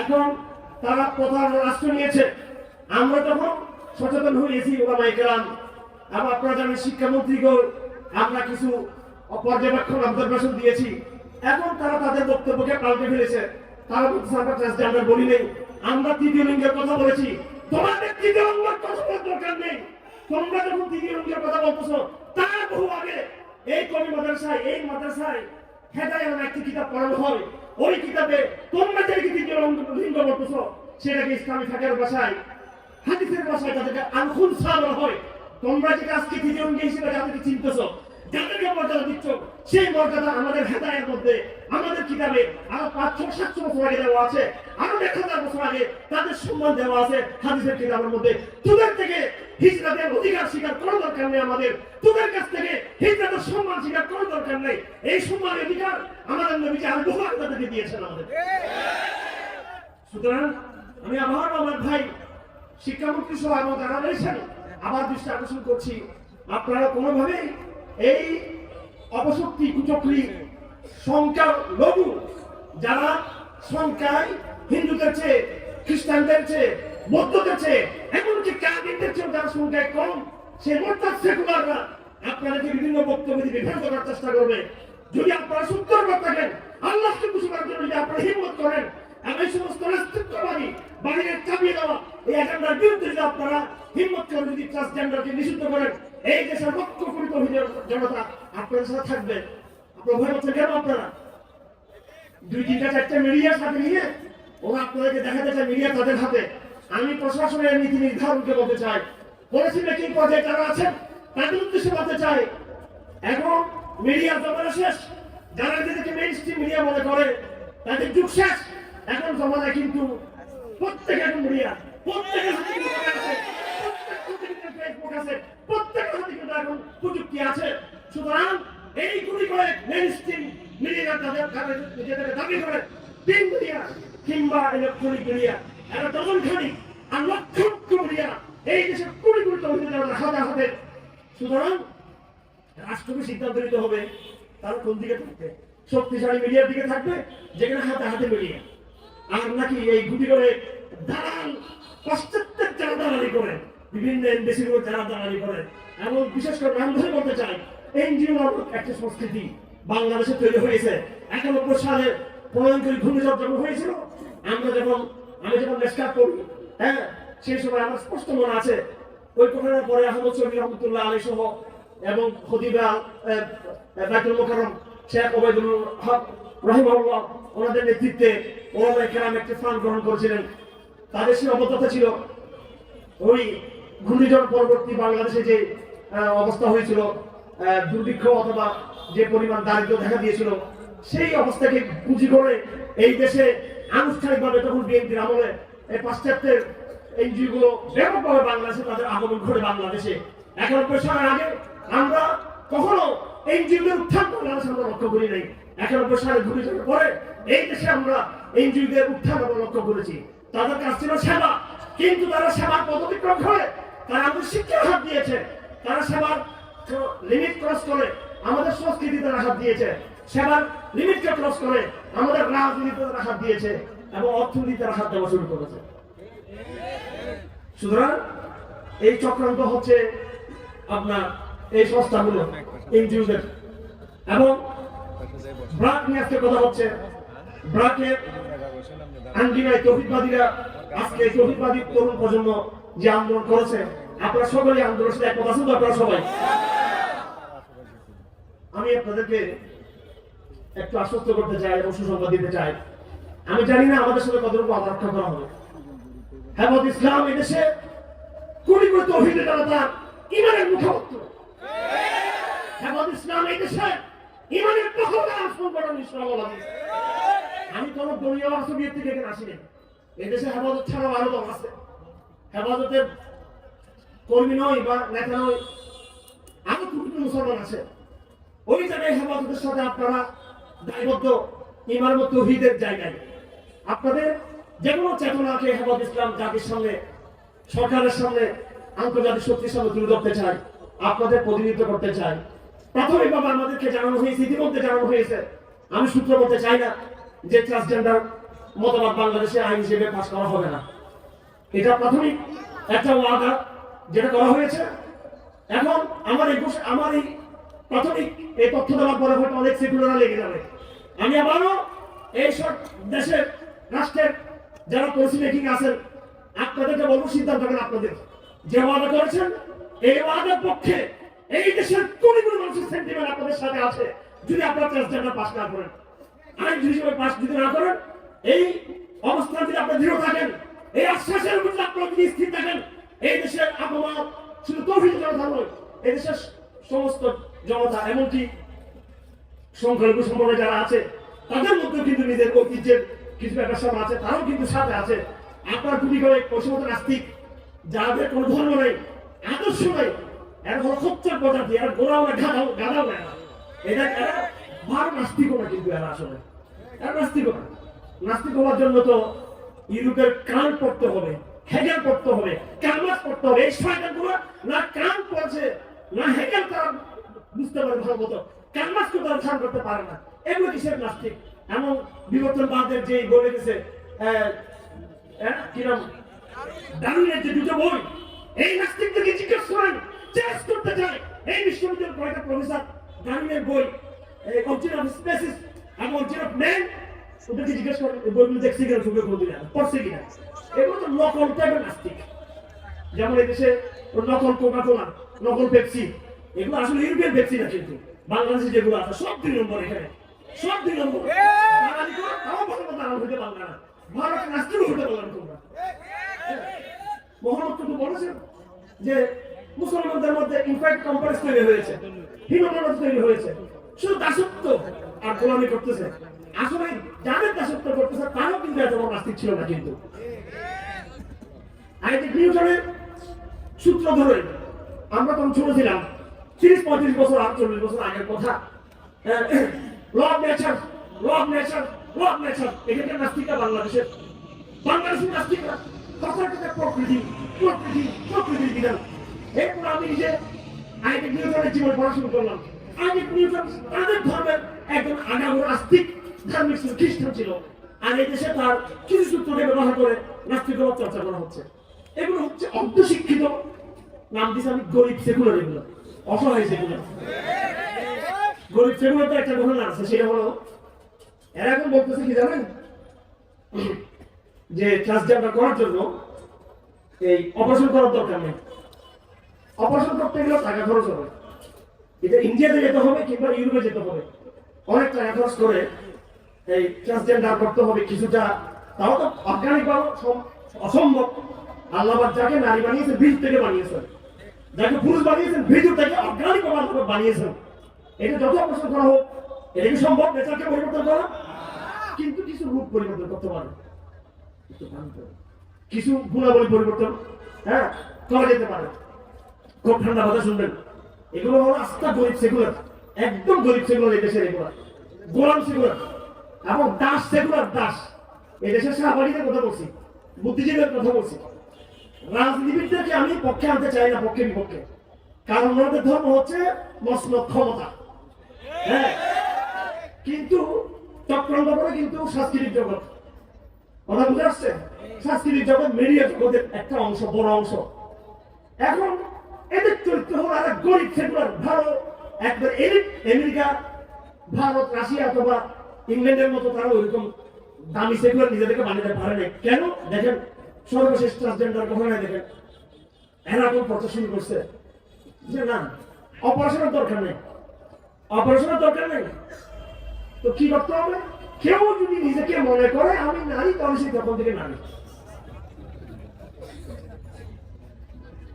এখন তারা প্রধান রাষ্ট্র নিয়েছে। আমরা তখন সচেতন হয়েছি ওলামাই কেরাম আবার আপনারা জানেন, শিক্ষামন্ত্রীকেও আমরা কিছু পর্যবেক্ষণ অবজারভেশন দিয়েছি। এখন তারা তাদের বক্তব্যকে পাল্টে ফেলেছে। তারা বলছে, আমরা ট্রান্সজেন্ডার বলি নেই। আমরা তৃতীয় লিঙ্গের কথা বলেছি। তোমাদের তৃতীয় লিঙ্গের কথা বলার দরকার নেই। তোমরা যখন তৃতীয় লিঙ্গের কথা বলতেছো, তার বহু আগে এই কবি মাদ্রাসায়, এই মাদ্রাসায় হেদায় একটি কিতাব পড়ানো হয়। ওই কিতাবে তোমরা যে অন্তত লিঙ্গ বলতেছো সেটাকে ইসলামী থাকার ভাষায়, হাদিসের ভাষায় তাদেরকে আনখুন সাবর হয়। তোমরা যেটা আজকে তৃতীয় লিঙ্গ হিসেবে যাদেরকে চিনতেছো যাদেরকে মর্যাদা দিচ্ছ, সেই মর্যাদা আমাদের হেদায়ের মধ্যে, আমাদের কিতাবে আরও পাঁচশো সাতশো বছর আগে দেওয়া আছে, আরও এক হাজার বছর আগে তাদের সম্মান দেওয়া আছে হাদিসের কিতাবের মধ্যে। তোদের থেকে হিজরাতের অধিকার স্বীকার করার দরকার নেই আমাদের। তোদের কাছ থেকে হিজরাতের সম্মান স্বীকার করার দরকার নেই। এই সম্মানের অধিকার আমাদের নবী যে আর বহু তাদেরকে দিয়েছেন আমাদের। সুতরাং আমি আবার আমার ভাই, শিক্ষামন্ত্রী সহ এবং যারা রয়েছেন, আবার দৃষ্টি আকর্ষণ করছি। আপনারা কোনোভাবেই এই অপশক্তি কুচক্রি সংখ্যা লঘু যারা সংখ্যায় হিন্দুদের চেয়ে, খ্রিস্টানদের চেয়ে বৌদ্ধদের চেয়ে, এমনকি কাদিনদের চেয়ে যারা সংখ্যায় কম, সে মোরতাদ সেকুলাররা আপনাদেরকে বিভিন্ন বক্তব্য দিয়ে বিভ্রান্ত করার চেষ্টা করবে। যদি আপনারা সুন্দর করে থাকেন আল্লাহকে খুশি করার জন্য যদি আপনারা হিম্মত করেন আমি সমস্ত নাস্তিত্ববাদী বাড়ির চাপিয়ে দেওয়া এই এজেন্ডার বিরুদ্ধে যদি আপনারা হিম্মত করে যদি ট্রান্সজেন্ডারকে নিষিদ্ধ করেন এই দেশের লক্ষ কোটি তহিদের জনতা আপনাদের সাথে থাকবে। আপনার ভয় হচ্ছে কেন আপনারা? দুই তিনটা চারটা মিডিয়ার সাথে নিয়ে ওরা আপনাদেরকে দেখাতে চায় মিডিয়া তাদের হাতে। আমি প্রশাসনের নীতি নির্ধারণকে বলতে চাই। পলিসি মেকিং পর্যায়ে যারা আছেন, তাদের উদ্দেশ্যে বলতে চাই, এখন মিডিয়ার জমানা শেষ। যারা নিজেদেরকে মেইন স্ট্রিম মিডিয়া মনে করে, তাদের যুগ শেষ। এখন জমানা কিন্তু প্রত্যেক এখন মিডিয়া প্রত্যেকের এখন প্রযুক্তি আছে। সুতরাং এই গুলি করে স্ট্রিম মিডিয়া তাদের নিজেদের দাবি করে, তিন মিডিয়া কিংবা ইলেকট্রনিক মিডিয়া এরা দমন খানি আর লক্ষ লক্ষ মিডিয়া এই দেশের কোটি কোটি তহবিল হাতে হাতে। সুতরাং রাষ্ট্রকে সিদ্ধান্ত নিতে হবে, তারা কোন দিকে থাকবে? শক্তিশালী মিডিয়ার দিকে থাকবে, যেখানে হাতে হাতে মিডিয়া আর নাকি এই গুটি করে দালাল পাশ্চাত্যের যারা দালালি করে। বিভিন্ন এমবেসিগুলো যারা দালালি করে, এবং বিশেষ করে নাম ধরে বলতে চাই এনজিও নামক একটা সংস্কৃতি বাংলাদেশে তৈরি হয়েছে। একানব্বই সালে প্রলয়ঙ্করী ঘূর্ণিঝড় যখন হয়েছিল, আমরা যখন আমি যখন নেস্কার করি হ্যাঁ সেই সময় আমার স্পষ্ট মনে আছে, ওই ঘটনার পরে আহমদ শরীফ রহমতুল্লাহ আলী সহ এবং খদিবা বাইতুল মোকারম শেখ ওবায়দুল হক রহিমাল্লাহ ওনাদের নেতৃত্বে ওলামায়ে কেরাম একটি ফান্ড গ্রহণ করেছিলেন। তাদের সীমাবদ্ধতা ছিল ওই ঘূর্ণিঝড় পরবর্তী বাংলাদেশে যে অবস্থা হয়েছিল দুর্ভিক্ষ অথবা যে পরিমাণ দারিদ্র দেখা দিয়েছিল, সেই অবস্থাকে পুঁজি করে এই দেশে আনুষ্ঠানিকভাবে তখন বিএনপির আমলে এই পাশ্চাত্যের এনজিও গুলো ব্যাপকভাবে বাংলাদেশে তাদের আগমন ঘটে বাংলাদেশে। একানব্বই সালের আগে আমরা কখনো এনজিওদের উত্থান বাংলাদেশে আমরা লক্ষ্য করি নাই। একানব্বই সালে ঘূর্ণিঝড়ের পরে এই দেশে আমরা এনজিওদের উত্থান আমরা লক্ষ্য করেছি। তাদের কাজ ছিল সেবা, কিন্তু তারা সেবার অতিক্রম করে তারা আমাদের শিক্ষার হাত দিয়েছে। তারা সেবার লিমিট ক্রস করে আমাদের সংস্কৃতি তারা হাত দিয়েছে। সেবার লিমিটকে ক্রস করে আমাদের রাজনীতিতে তারা হাত দিয়েছে এবং অর্থনীতি তারা হাত দেওয়া শুরু করেছে। সুতরাং এই চক্রান্ত হচ্ছে আপনার এই সংস্থাগুলো, এনজিওদের। এবং ব্রাক নিয়ে আজকে কথা হচ্ছে। ব্রাকের আঙ্গিনায় তৌহিদবাদীরা আজকে তৌহিদবাদী তরুণ প্রজন্ম যে আন্দোলন করেছে, আপনারা সকলে আন্দোলন সাথে একমত আছেন তো আপনারা সবাই? আমি আপনাদেরকে একটু আশ্বস্ত করতে চাই এবং সুসংবাদ দিতে চাই। আমি জানি না আমাদের সাথে কতটুকু আবার রক্ষা করা হবে। হেমত ইসলাম এদেশে কোটি কোটি তৌহিদের জনতা ইমানের মুখপাত্র। হেমত ইসলাম এই দেশে ইমানের পক্ষে আসমান বড় ইসলাম আমি কোন দলীয় রাষ্ট্রবিদ থেকে এখানে আসিনি। এদেশে হেফাজত ছাড়াও আরও দল আছে। হেফাজতের কর্মী নয় বা নেতা আরও মুসলমান আছে। ওই জায়গায় হেফাজতের সাথে আপনারা দায়বদ্ধ জায়গায়। আপনাদের যে কোনো চেতনাকে হেফাজত ইসলাম জাতির সামনে, সরকারের সামনে, আন্তর্জাতিক শক্তির সামনে তুলে ধরতে চাই আপনাদের প্রতিনিধিত্ব করতে চাই প্রাথমিকভাবে আমাদেরকে জানানো হয়েছে, ইতিমধ্যে জানানো হয়েছে। আমি সূত্র বলতে চাই না যে ট্রান্সজেন্ডার মতবাদ বাংলাদেশে আইন হিসেবে পাশ করা হবে না। এটা প্রাথমিক একটা ওয়াদা যেটা করা হয়েছে। এখন আমার এই আমার এই প্রাথমিক এই তথ্য দেওয়ার পরে হয়তো অনেক সেকুলারা লেগে যাবে। আমি আবারও এই সব দেশের, রাষ্ট্রের যারা পলিসি মেকিং আছেন, আপনাদেরকে বলব, সিদ্ধান্ত নেবেন আপনাদের। যে ওয়াদা করেছেন, এই ওয়াদার পক্ষে এই দেশের কোটি কোটি মানুষের সেন্টিমেন্ট আপনাদের সাথে আছে, যদি আপনারা ট্রান্সজেন্ডার পাস না করেন। আইন হিসেবে পাস যদি না করেন, এই অবস্থান যদি আপনারা দৃঢ় থাকেন এই আশ্বাসের উপর আপনারা স্থির থাকেন, এই দেশের আবহাওয়া শুধু তৌহিদ জনতা নয়, এই দেশের সমস্ত জনতা, এমনকি সংখ্যালঘু সম্প্রদায় যারা আছে, তাদের মধ্যেও কিন্তু নিজের ঐতিহ্যের কিছু স্যাপার আছে, তারাও কিন্তু সাথে আছে। আপনার গুলি করে পশ্চিমত নাস্তিক, যাদের কোনো ধর্ম নেই, আদর্শ নেই, এরা হলো খচ্চর প্রজাতি, এরা গোড়াও না গাদাও গাদাও না এরা। এরা ভার নাস্তিকও না কিন্তু এরা আসলে। এরা নাস্তিকও নাস্তিক হওয়ার জন্য তো ইউরোপের কান পড়তে হবে হেগেল পড়তে হবে কালমাস পড়তে হবে। এই না কান পড়ছে, না হেগেল তারা বুঝতে পারে ভালো মতো। কালমাসকে তারা ধারণ করতে পারে না। এগুলো কিসের নাস্তিক? এমন বিবর্তনবাদের যে বলে গেছে কিরম ডারুইনের যে দুটো বই, এই নাস্তিকদেরকে জিজ্ঞেস করেন চেস করতে চায় এই বিশ্ববিদ্যালয়ের কয়টা প্রফেসর ডারুইনের বই অফ স্পেসিস এবং অফ ম্যান ওদেরকে জিজ্ঞেস বইগুলো দেখছি কিনা চোখে কোনো দিন পড়ছে কিনা? এগুলো তো নকল টাইপের নাস্তিক যেমন এই দেশে ওর নকল কোকা কোলা নকল পেপসি এগুলো আসলে ইউরোপিয়ান পেপসি না কিন্তু বাংলাদেশে যেগুলো আছে সব দুই নম্বর এখানে সব দুই নম্বর। বাঙালি তো তাও ভালো মতো আরাম হইতে পারবে না। ভারত নাস্তিক হতে পারবে না তোমরা। মোহাম্মদ কিন্তু বলেছেন যে মুসলমানদের মধ্যে ইনফ্যাক্ট কম্পারেস তৈরি হয়েছে হীনমানব তৈরি হয়েছে। শুধু দাসত্ব আর গোলামি করতেছে। আসলে যাদের দাসত্ব করতেছে, তারাও কিন্তু এত বড় নাস্তিক ছিল না কিন্তু। আইটি নিউটনের সূত্র ধরে আমরা তখন ছোট ছিলাম তিরিশ, পঁয়ত্রিশ বছর আর চল্লিশ বছর আগের কথা law nature law nature law nature এখানকার নাস্তিকরা বাংলাদেশের বাংলাদেশের নাস্তিকরা কথার কথা প্রকৃতি প্রকৃতি, প্রকৃতির বিধান। এরপর আমি নিজে আইটি নিউটনের জীবন পড়া শুরু করলাম। আইটি নিউটন তাদের ধর্মের একজন আগামী আস্তিক ধার্মিক ছিল খ্রিস্টান ছিল, আর এই দেশে তার কিছু সূত্রকে ব্যবহার করে চর্চা করা হচ্ছে। এগুলো হচ্ছে নাম আমি গরিব সেকুলার এগুলো। অসহায় সেকুলার। গরিব সেকুলার তো একটা ঘটনা আছে, সেটা হলো, এরা এখন বলতেছে কি জানেন? যে ট্রান্সজেন্ডার করার জন্য এই অপারেশন করার দরকার নেই। অপারেশন করতে গেলে টাকা খরচ হবে। এটা ইন্ডিয়াতে যেতে হবে কিংবা ইউরোপে যেতে হবে। অনেক টাকা খরচ করে এই ট্রান্সজেন্ডার করতে হবে কিছুটা, তাও তো অর্গানিক অসম্ভব। আল্লাহ যাকে নারী বানিয়েছেন বীজ থেকে বানিয়েছেন। যাকে পুরুষ বানিয়েছেন ভিতর থেকে অর্গানিক বানিয়েছেন। এটা যত অপারেশন করা হোক, এটা কি সম্ভব? নেচারকে পরিবর্তন করা? কিন্তু কিছু রূপ পরিবর্তন করতে পারে। কিছু গুণাবলী পরিবর্তন হ্যাঁ করা যেতে পারে। খুব ঠান্ডা কথা শুনবেন। এগুলো হলো আস্থা গরিব সেগুলার, একদম গরিব সেগুলার এই দেশের এগুলো। গোলাম সেগুলার। এবং দাস সেগুলার দাস। এই দেশের শাহবাড়িদের কথা বলছি, বুদ্ধিজীবীদের কথা বলছি। রাজনীতিবিদদেরকে আমি পক্ষে আনতে চাই না, পক্ষে বিপক্ষে। কারণ ওনাদের ধর্ম হচ্ছে মসলত ক্ষমতা। হ্যাঁ। কিন্তু চক্রান্ত করে কিন্তু সাংস্কৃতিক জগৎ। কথা বুঝে আসছে? সাংস্কৃতিক জগৎ মিডিয়া জগতের একটা অংশ, বড় অংশ। এখন এদের চরিত্র হলো আর গরিব সেকুলার ভারত একবার এলিট, আমেরিকা, ভারত, রাশিয়া অথবা ইংল্যান্ডের মতো তারা ওইরকম দামি সেকুলার নিজেদেরকে বানাতে পারে না কেন? দেখেন, সর্বশেষ ট্রান্সজেন্ডার ঘটনায় দেখেন। এরা কোন প্রচার শুরু করছে। যে না অপারেশনের দরকার নেই। অপারেশনের দরকার নেই। তো কি করতে হবে? কেউ যদি নিজেকে মনে করে, আমি নারী, তাহলে সে তখন থেকে নারী।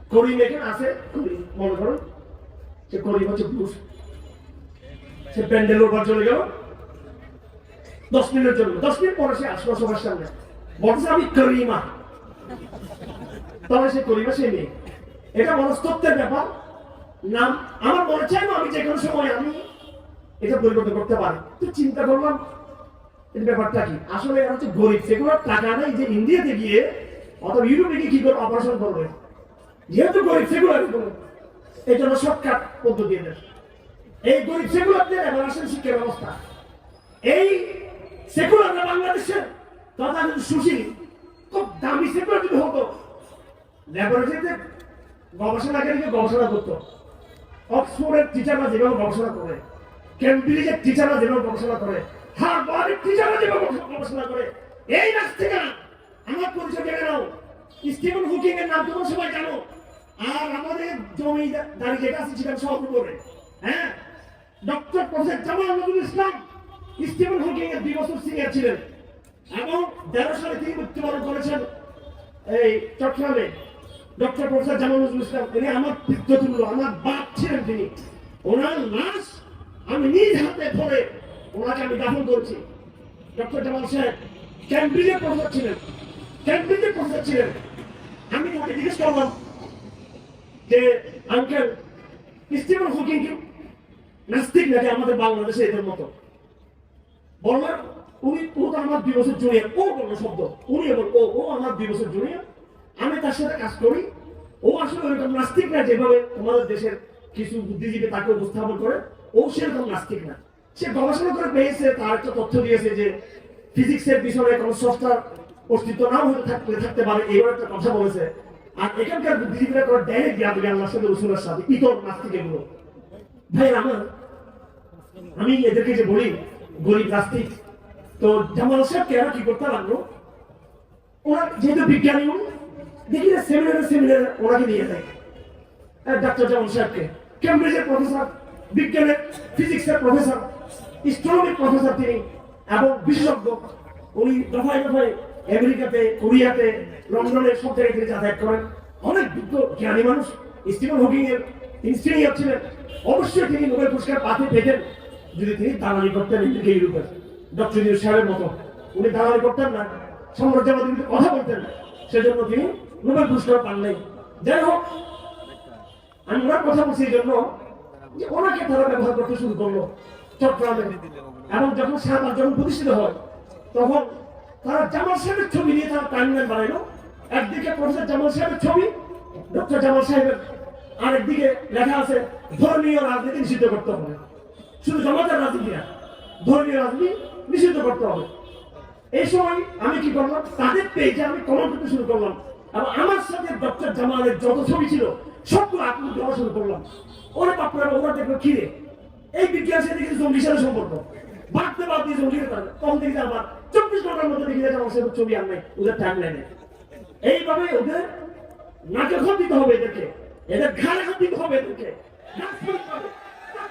করিম এখানে আছে মনে করুন। সে করিম হচ্ছে পুরুষ। সে প্যান্ডেল ওভার চলে গেল। দশ মিনিটের জন্য। দশ মিনিট পরে সে আসলো সবার সামনে। বলছে আমি করিমা। তবে সে করিমা, সে মেয়ে। এটা মনস্তত্বের ব্যাপার। নাম, আমার মনে চাই আমি যে কোনো সময় আমি এটা পরিবর্তন করতে পারি। তো চিন্তা করলাম এই ব্যাপারটা কি? আসলে এরা হচ্ছে গরিব। সেগুলো টাকা নেই যে ইন্ডিয়াতে গিয়ে অথবা ইউরোপে গিয়ে কি করে অপারেশন করবে। যেহেতু গরিব, সেগুলো এই জন্য শর্টকাট পদ্ধতি এই গরিব সেগুলোদের এবার আসেন শিক্ষা ব্যবস্থা এই সেকুলাররা বাংলাদেশের তথাকথিত সুশীল, খুব দামি সেগুলো যদি হতো ল্যাবরেটরিতে গবেষণাকারীকে গবেষণা করতো। অক্সফোর্ডের টিচাররা যেভাবে গবেষণা করে কেমব্রিজের টিচাররা যেভাবে গবেষণা করে হার্ভার্ডের টিচাররা যেভাবে গবেষণা করে। এই নাস্তিকা আমার পরিচয় জেনে নাও। স্টিভেন হুকিং এর নাম তোমরা সবাই জানো। আর আমাদের জমি দাঁড়িয়ে যেটা আছে সেটা সব উপরে হ্যাঁ? Doctor professor Jamal Nazrul Islam Stephen Hawking এর দুই বছর সিনিয়র ছিলেন। এবং তেরো সালে তিনি মৃত্যুবরণ করেছেন এই চট্টগ্রামে। ডক্টর প্রফেসর জামাল নজরুল ইসলাম, তিনি আমার পিতৃতুল্য, আমার বাপ ছিলেন তিনি। ওনার লাশ আমি নিজ হাতে ধরে ওনাকে আমি দাফন করছি। ডক্টর জামাল সাহেব ক্যামব্রিজের প্রফেসর ছিলেন। ক্যামব্রিজের প্রফেসর ছিলেন। আমি ওকে জিজ্ঞেস করলাম যে আঙ্কেল স্টিভেন হকিং কি? নাস্তিক নাকি আমাদের বাংলাদেশে এদের মতো? বললাম উনি ও তো আমার দুই বছর জুনিয়র। ও বলল শব্দ। উনি এবং ও ও আমার দুই বছর জুনিয়র। আমি তার সাথে কাজ করি। ও আসলে ওরকম নাস্তিক না যেভাবে তোমাদের দেশের কিছু বুদ্ধিজীবী তাকে উপস্থাপন করে। ও সেরকম নাস্তিক না। সে গবেষণা করে পেয়েছে, তার একটা তথ্য দিয়েছে যে ফিজিক্সের পিছনে কোনো সফটওয়্যার অস্তিত্ব নাও হতে থাকতে থাকতে পারে। এইবার একটা কথা বলেছে, আর এখানকার বুদ্ধিজীবীরা করে ডাইরেক্ট জ্ঞান দেবে আল্লাহর সাথে রসুলের সাথে। ইতর নাস্তিক এগুলো। ভাই, আমার আমি এদেরকে যে বলি গরিব নাস্তিক তো জামাল সাহেবকে এরা কি করতে লাগল? ওরা যেহেতু বিজ্ঞানী উনি দেখি না সেমিনারে সেমিনারে ওনাকে নিয়ে যায়। ডাক্তার জামাল সাহেবকে। কেমব্রিজের প্রফেসর বিজ্ঞানের ফিজিক্সের প্রফেসর স্ট্রোমিক প্রফেসর তিনি, এবং বিশেষজ্ঞ। উনি দফায় দফায় আমেরিকাতে, কোরিয়াতে লন্ডনের সব জায়গায় তিনি যাতায়াত করেন। অনেক বিজ্ঞ, জ্ঞানী মানুষ। স্টিভেন হকিং এর তিনি সিনিয়র ছিলেন। অবশ্যই তিনি নোবেল পুরস্কার পাতে পেতেন যদি তিনি দালালি করতেন এদিকে ইউরোপের ডক্টর সাহেবের মতো। উনি দালালি করতেন না সাম্রাজ্যবাদী কিন্তু কথা বলতেন সেজন্য তিনি নোবেল পুরস্কার পান নাই। যাই হোক, আমি ওনার কথা বলছি এই জন্য যে ওনাকে তারা ব্যবহার করতে শুরু করল চট্টগ্রামে। এবং যখন শাহবাগ যখন প্রতিষ্ঠিত হয়, তখন তারা জামাল সাহেবের ছবি নিয়ে তারা টাইমলাইন বানাইলো। একদিকে প্রফেসর জামাল সাহেবের ছবি, ডক্টর জামাল সাহেবের আরেকদিকে লেখা আছে, ধর্মীয় রাজনীতি নিষিদ্ধ করতে হবে। শুধু জমাতের রাজনীতি না, ধর্মীয় রাজনীতি নিষিদ্ধ করতে হবে। এই সময় আমি কি করলাম? তাদের পেজে আমি কমেন্ট করতে শুরু করলাম। এবং আমার সাথে ডক্টর জামালের যত ছবি ছিল, সবগুলো আপলোড দেওয়া শুরু করলাম। ওরে বাপরে ওরা দেখল কি এই বিজ্ঞান সাথে কিছু জঙ্গির সাথে সম্পর্ক। ভাবতে বাদ দিয়ে জঙ্গির তারা তখন দেখি আবার চব্বিশ ঘণ্টার মধ্যে দেখি যে আমার সাথে ছবি আর নাই ওদের টাইম লাইনে এইভাবে ওদের নাকে খত দিতে হবে এদেরকে। এদের ঘাড়ে খত দিতে হবে এদেরকে।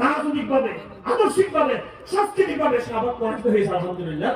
রাজনৈতিক ভাবে আদর্শিক ভাবে সাংস্কৃতিক ভাবে শাহবাগ পরাজিত হয়েছে আলহামদুলিল্লাহ।